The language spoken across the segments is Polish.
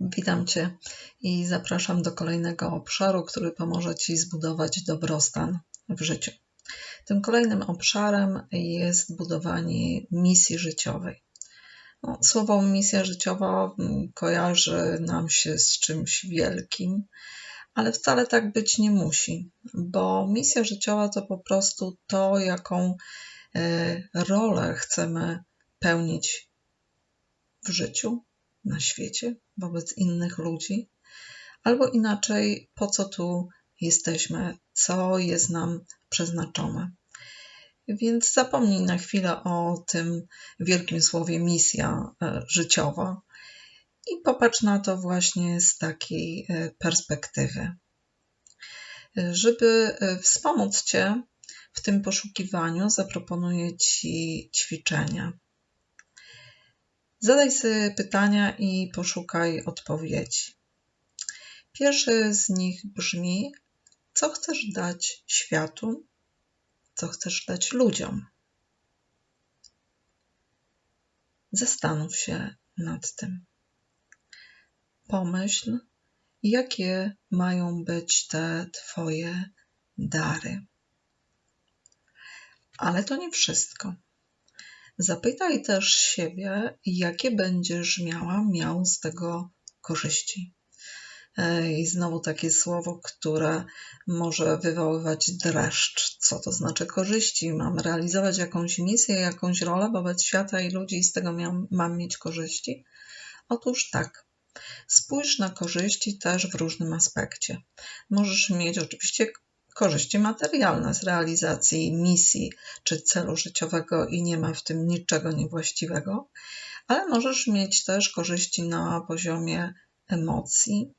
Witam Cię i zapraszam do kolejnego obszaru, który pomoże Ci zbudować dobrostan w życiu. Tym kolejnym obszarem jest budowanie misji życiowej. No, słowo misja życiowa mm, kojarzy nam się z czymś wielkim, ale wcale tak być nie musi, bo misja życiowa to po prostu to, jaką e, rolę chcemy pełnić w życiu, na świecie, wobec innych ludzi, albo inaczej, po co tu jesteśmy, co jest nam przeznaczone. Więc zapomnij na chwilę o tym wielkim słowie misja e, życiowa i popatrz na to właśnie z takiej e, perspektywy. Żeby e, wspomóc Cię w tym poszukiwaniu, zaproponuję Ci ćwiczenia. Zadaj sobie pytania i poszukaj odpowiedzi. Pierwszy z nich brzmi: Co chcesz dać światu? Co chcesz dać ludziom? Zastanów się nad tym. Pomyśl, jakie mają być te Twoje dary. Ale to nie wszystko. Zapytaj też siebie, jakie będziesz miała, miał z tego korzyści. I znowu takie słowo, które może wywoływać dreszcz. Co to znaczy korzyści? Mam realizować jakąś misję, jakąś rolę wobec świata i ludzi i z tego miał, mam mieć korzyści? Otóż tak. Spójrz na korzyści też w różnym aspekcie. Możesz mieć oczywiście korzyści materialne z realizacji misji czy celu życiowego i nie ma w tym niczego niewłaściwego, ale możesz mieć też korzyści na poziomie emocji,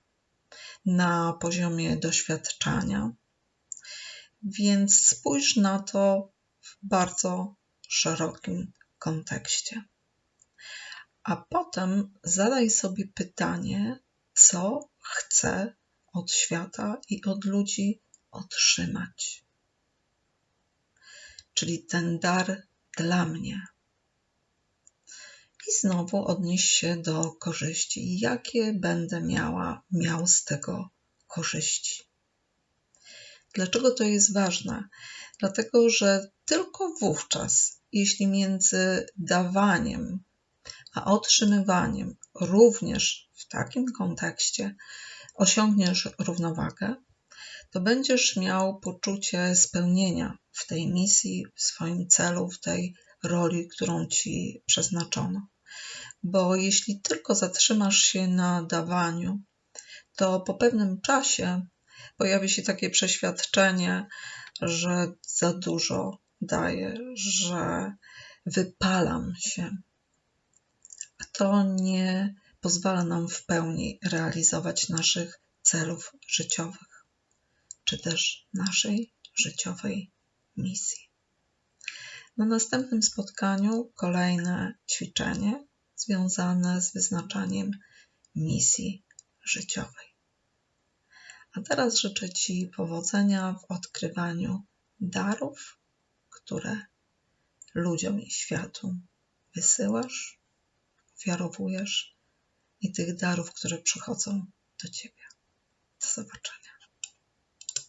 na poziomie doświadczenia. Więc spójrz na to w bardzo szerokim kontekście. A potem zadaj sobie pytanie, co chcę od świata i od ludzi otrzymać. Czyli ten dar dla mnie. I znowu odnieś się do korzyści. Jakie będę miała, miał z tego korzyści? Dlaczego to jest ważne? Dlatego, że tylko wówczas, jeśli między dawaniem a otrzymywaniem również w takim kontekście osiągniesz równowagę, to będziesz miał poczucie spełnienia w tej misji, w swoim celu, w tej roli, którą ci przeznaczono. Bo jeśli tylko zatrzymasz się na dawaniu, to po pewnym czasie pojawi się takie przeświadczenie, że za dużo daję, że wypalam się. A to nie pozwala nam w pełni realizować naszych celów życiowych czy też naszej życiowej misji. Na następnym spotkaniu kolejne ćwiczenie związane z wyznaczaniem misji życiowej. A teraz życzę Ci powodzenia w odkrywaniu darów, które ludziom i światu wysyłasz, ofiarowujesz i tych darów, które przychodzą do Ciebie. Do zobaczenia.